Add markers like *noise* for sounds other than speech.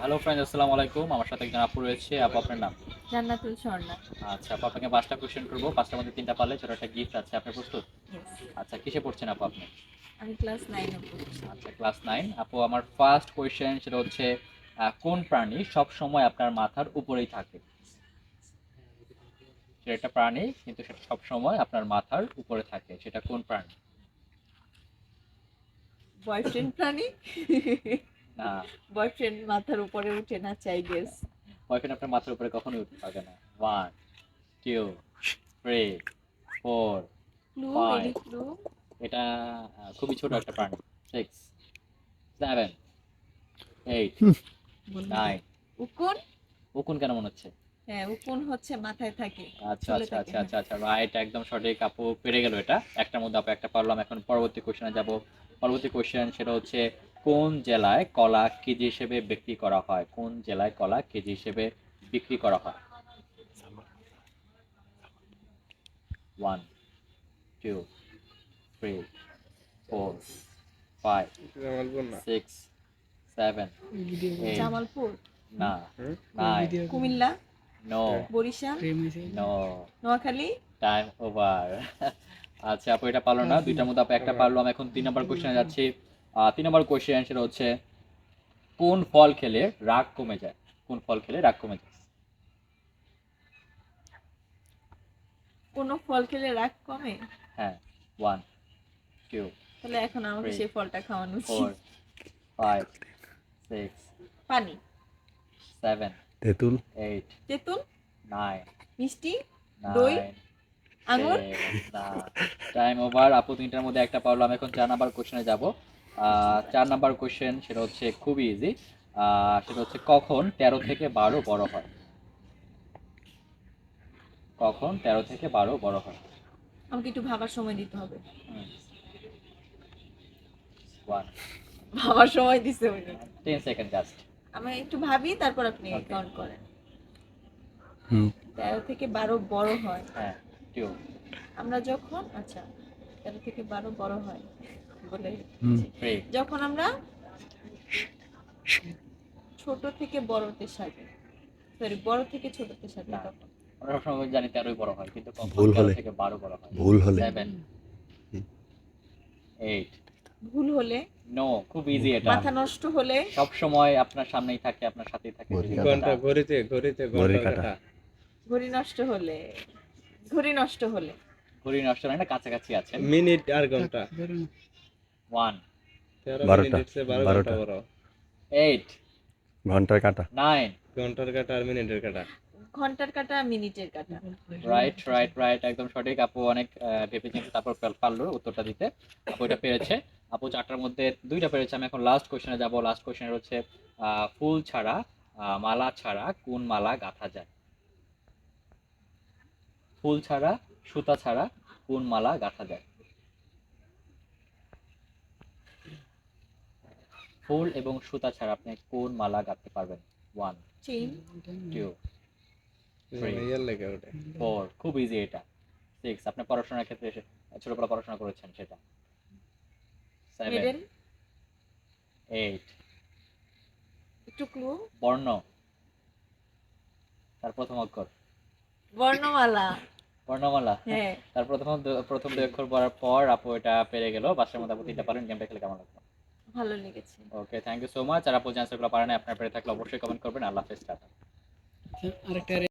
Hello friend আসসালামু আলাইকুম। আমার সাথে একজন আপু রয়েছে। আপু আপনার নাম? জান্নাতুল স্বর্ণা। আচ্ছা আপু আপনাকে পাঁচটা কোশ্চেন করব। পাঁচটার মধ্যে তিনটা পারলে ছোট একটা গিফট আছে। আপনি প্রস্তুত. আচ্ছা কিসে পড়ছেন আপু আপনি? আমি ক্লাস নাইনে পড়ছি। আচ্ছা ক্লাস নাইন আপু আমার ফার্স্ট কোয়েশ্চেন সেটা হচ্ছে কোন প্রাণী সব সময় আপনার মাথার উপরেই থাকে? সেটা একটা প্রাণী কিন্তু সেটা সব সময় আপনার মাথার উপরে থাকে। সেটা কোন প্রাণী? বয়ফ্রেন্ড প্রাণী? বয়ফ্রেন্ড মাথার উপরে উঠে না চাই গেস বয়ফ্রেন্ড আপনার মাথার উপরে কখনোই উঠতে পারবে না। ওয়ান টু থ্রি ফোর এটা খুবই ছোট একটা প্রাণী। সিক্স সেভেন এইট নাইন উকুন? উকুন কেন মনে হচ্ছে? হ্যাঁ উকুন হচ্ছে মাথায় থাকে। আচ্ছা আচ্ছা আচ্ছা আচ্ছা আচ্ছা রাইট একদম সঠিক। আপু পেরে গেল এটা। একটার মধ্যে আপু একটা পারলাম এখন পরবর্তী কোশ্চেনে যাব। পরবর্তী কোশ্চেন সেটা হচ্ছে কোন জেলায় কলা কেজি হিসেবে বিক্রি করা হয়? কোন জেলায় কলা কেজি হিসেবে বিক্রি করা হয়? One two three four five six seven Jamalpur. না Comilla. No Barisal. No Noakhali. Time over *laughs* আচ্ছা আপু এটা পারল না। দুইটার মধ্যে আপু একটা পারল। আমি এখন তিন নম্বর কোশ্চেনে যাচ্ছি। তিন নম্বর কোশ্চেন সেটা হচ্ছে কোন ফল খেলে রাগ কমে যায়? কোন ফল খেলে রাগ কমে যায়? কোন ফল খেলে রাগ কমে? হ্যাঁ ওয়ান টু তাহলে এখন আমাকে সেই ফলটা খাওয়ানো ফোর উচিত ফাইভ সিক্স পানি। সেভেন তেঁতুল। এইট তেঁতুল? নাইন মিষ্টি? দই? আঙুর? না। টাইম ওভার আপু তিনটার মধ্যে একটা পারলাম এখন চার নাম্বার কোশ্চেনে যাব। চার নাম্বার কোশ্চেন সেটা হচ্ছে খুবই ইজি সেটা হচ্ছে কখন তেরো থেকে বারো বড় হয়? কখন তেরো থেকে বারো বড় হয়? আমাকে একটু ভাবার সময় দিতে হবে। ভাবার সময় দিতে উনি। টেন সেকেন্ড জাস্ট আমি একটু ভাবি তারপর আপনি কাউন্ট করেন। হুম। তেরো থেকে বারো বড় হয়। হ্যাঁ আমরা যখন আচ্ছা তেরো থেকে বারো বড় হয়। বলে যখন আমরা ছোট থেকে বড়তে সাজি সরি বড় থেকে ছোটতে সাজি তখন। আমরা সবসময় জানি তেরোই বড় হয় কিন্তু ভুল হলে। থেকে বারো বড় হয়? ভুল হলে। সেভেন এইট ভুল হলে নো খুব ইজি এটা। মাথা নষ্ট হলে সব সময় আপনার সামনেই থাকে আপনার সাথেই থাকে। ঘড়ি যদি ঘণ্টা ঘড়িতে ঘড়িতে ঘড়ি কাটা। ঘড়ি নষ্ট হলে ঘড়ি নষ্ট হলে। ঘড়ি নষ্ট হয় না কাছাকাছি আছে। মিনিট আর ঘণ্টা। ওয়ান বারোটা, মিনিট চেয়ে বারো বারোটা। এইট ঘণ্টার কাটা। নাইন ঘণ্টার কাটা আর মিনিটের কাটা। ঘণ্টার কাটা মিনিটের কাটা। রাইট রাইট রাইট একদম সঠিক। আপু অনেক ভেবে চিন্তে তারপর পারল উত্তরটা দিতে। আপু এটা পেরেছে। আপু চারটার মধ্যে দুইটা পেরেছে। আমি এখন লাস্ট কোশ্চেনে যাব। লাস্ট কোশ্চেন হচ্ছে আহ, ফুল ছাড়া আহ, মালা ছাড়া কোন মালা গাঁথা যায়? ফুল ছাড়া সুতা ছাড়া কোন মালা গাঁথা যায়? ফুল এবং সুতা ছাড়া আপনি কোন মালা গাঁথতে পারবেন? ওয়ান চেইন টু ফোর খুব ইজি এটা। সিক্স আপনি পড়াশোনার ক্ষেত্রে এসে ছোটবেলা পড়াশোনা করেছেন সেটা। সেভেন এইট একটু ক্লু বর্ণ। তার প্রথম অক্ষর। বর্ণমালা। বর্ণমালা। হ্যাঁ। তার প্রথম প্রথম দুই অক্ষর পড়ার পর আপু এটা পেরে গেল বাসার মধ্যে আপু তিনটা পারেন গেমটা খেলে কেমন লাগল? ভালো লেগেছে। Okay thank you so much আর আপু আনসারগুলো পারেন আপনার পেরে থাকলে অবশ্যই কমেন্ট করবেন। আল্লাহ হাফেজ টাটা। আরেকটা